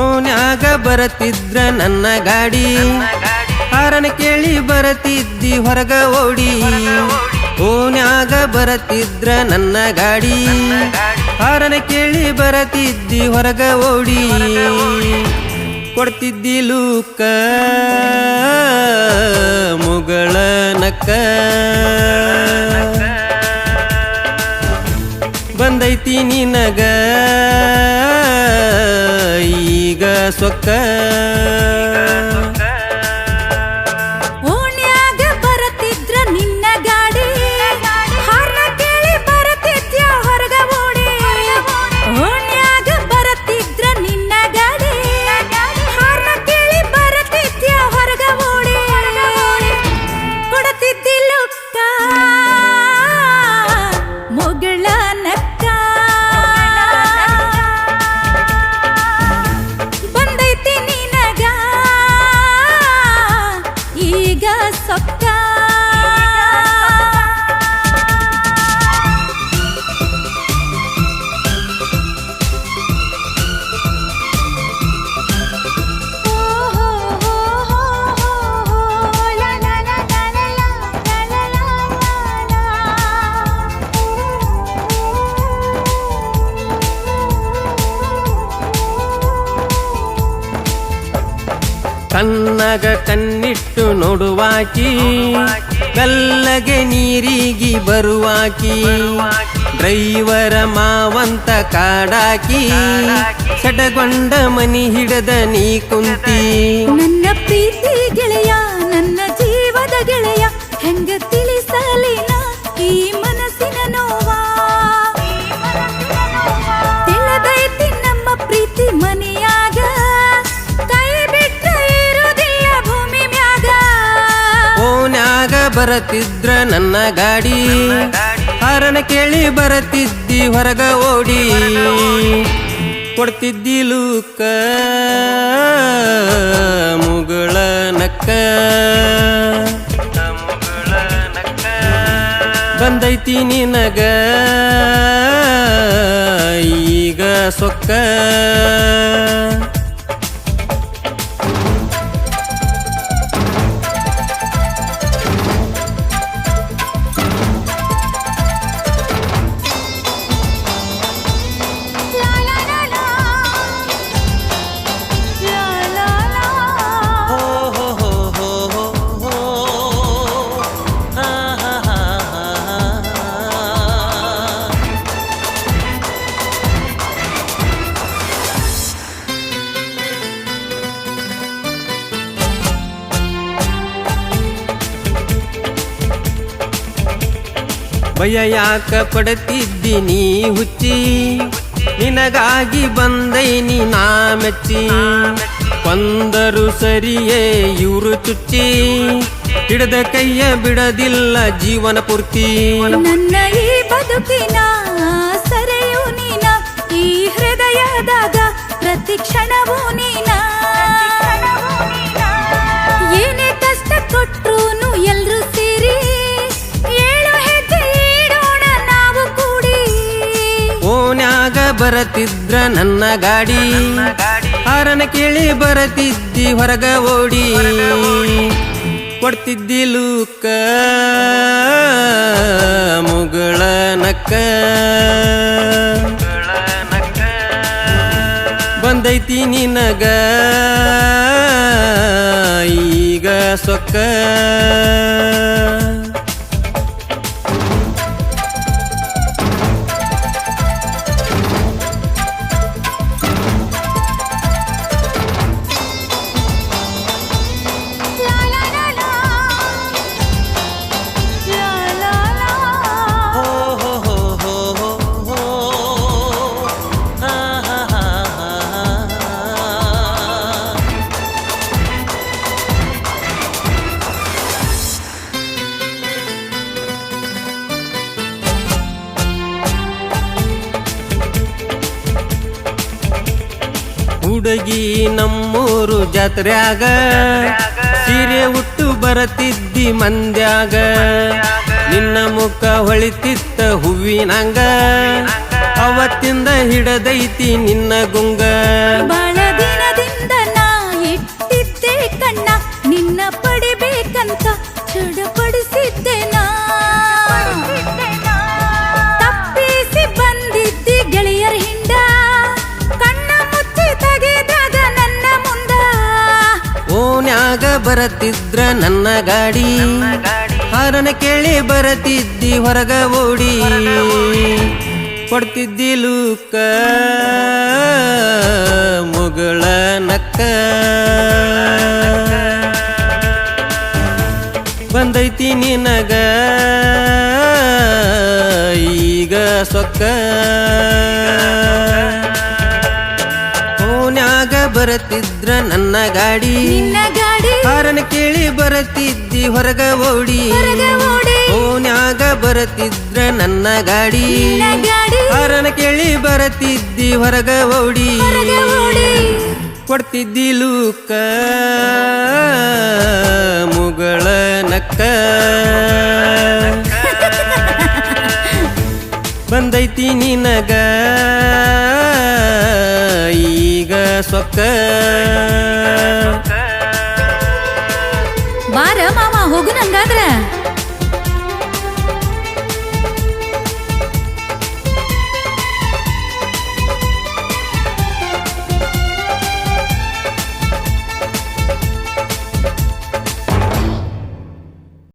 ಓನ್ಯಾಗ ಬರತಿದ್ರ ನನ್ನ ಗಾಡಿ. ಹಾರನ ಕೇಳಿ ಬರತಿದ್ದಿ ಹೊರಗ ಓಡಿ. ಫೋನ್ಯಾಗ ಬರತಿದ್ರ ನನ್ನ ಗಾಡಿ. ಹಾರನ ಕೇಳಿ ಬರತಿದ್ದಿ ಹೊರಗ ಓಡಿ. ಕೊಡ್ತಿದ್ದಿ ಲೂಕ ಮುಗಳ ನಕ್ಕ. ಬಂದೈತಿ ನಿನಗ ಈಗ ಕಣ್ಣಗ ಕಣ್ಣಿಟ್ಟು ನೋಡುವಾಕಿ ಕಲ್ಲಗೆ ನೀರಿಗಿ ಬರುವಾಕಿ ಡ್ರೈವರ ಮಾವಂತ ಕಾಡಾಕಿ ಸಡಗೊಂಡ ಮನಿ ಹಿಡದ ನೀ ಕುಂತಿ. ಬರತಿದ್ರ ನನ್ನ ಗಾಡಿ. ಹಾರನ ಕೇಳಿ ಬರತಿದ್ದಿ ಹೊರಗ ಓಡಿ. ಕೊಡ್ತಿದ್ದಿ ಲೂಕ ಮುಗಳ ನಕ್ಕ. ಬಂದೈತಿ ನಿನಗ ಈಗ ಸೊಕ್ಕ. ಭಯ ಯಾಕ ಪಡತಿದ್ದಿ ನೀ ಹುಚ್ಚಿ. ನಿನಗಾಗಿ ಬಂದೈನಿ ನಾ ಮೆಚ್ಚಿ. ಬಂದರು ಸರಿಯೇ ಇವರು ಚುಚ್ಚಿ. ಹಿಡದ ಕೈಯ ಬಿಡದಿಲ್ಲ ಜೀವನ ಪೂರ್ತಿ. ನನ್ನ ಈ ಬದುಕಿನ ಸರೆಯು ನೀನ, ಈ ಹೃದಯದಾಗ ಪ್ರತಿ ಕ್ಷಣವೂ ಬರತಿದ್ರ ನನ್ನ ಗಾಡಿ. ಹಾರನ ಕೇಳಿ ಬರತಿದ್ದಿ ಹೊರಗ ಓಡಿ. ಕೊಡ್ತಿದ್ದಿ ಲೂಕ ಮುಗಳ ನಕ್ಕ. ಬಂದೈತಿ ನಿನಗ ಈಗ ಸೊಕ್ಕ. ಹುಡುಗಿ ನಮ್ಮೂರು ಜಾತ್ರ್ಯಾಗ ಸೀರೆ ಉಟ್ಟು ಬರತಿದ್ದಿ ಮಂದ್ಯಾಗ. ನಿನ್ನ ಮುಖ ಹೊಳಿತಿತ್ತ ಹೂವಿನಂಗ. ಅವತ್ತಿಂದ ಹಿಡದೈತಿ ನಿನ್ನ ಗುಂಗ. ಬಹಳ ಇಟ್ಟಿದ್ದೆ ಕಣ್ಣ. ನಿನ್ನ ಪಡಿಬೇಕಂತ ಚಡಪಡಿಸಿದ್ದೆ ನಾ. ಬರತಿದ್ರ ನನ್ನ ಗಾಡಿ. ಹಾರನ ಕೇಳಿ ಬರತಿದ್ದಿ ಹೊರಗ ಓಡಿ. ಕೊಡ್ತಿದ್ದಿ ಲೂಕ ಮುಗಳ ನಕ್ಕ. ಬಂದೈತಿ ನಿನಗ ಈಗ ಸೊಕ್ಕ. ಬರತಿದ್ರ ನನ್ನ ಗಾಡಿ. ಹಾರನ ಕೇಳಿ ಬರತಿದ್ದಿ ಹೊರಗ ಓಡಿ. ಓನ್ಯಾಗ ಬರತಿದ್ರ ನನ್ನ ಗಾಡಿ. ಹಾರನ ಕೇಳಿ ಬರತಿದ್ದಿ ಹೊರಗ ಓಡಿ. ಕೊಡ್ತಿದ್ದಿ ಲೂಕ ಮುಗಳ ನಕ್ಕ. ಬಂದೈತಿ ನಿನಗ. ಸೊಕ್ಕ ಬಾರ ಮಾಮ ಹೋಗು ನಂಗಾದ್ರ.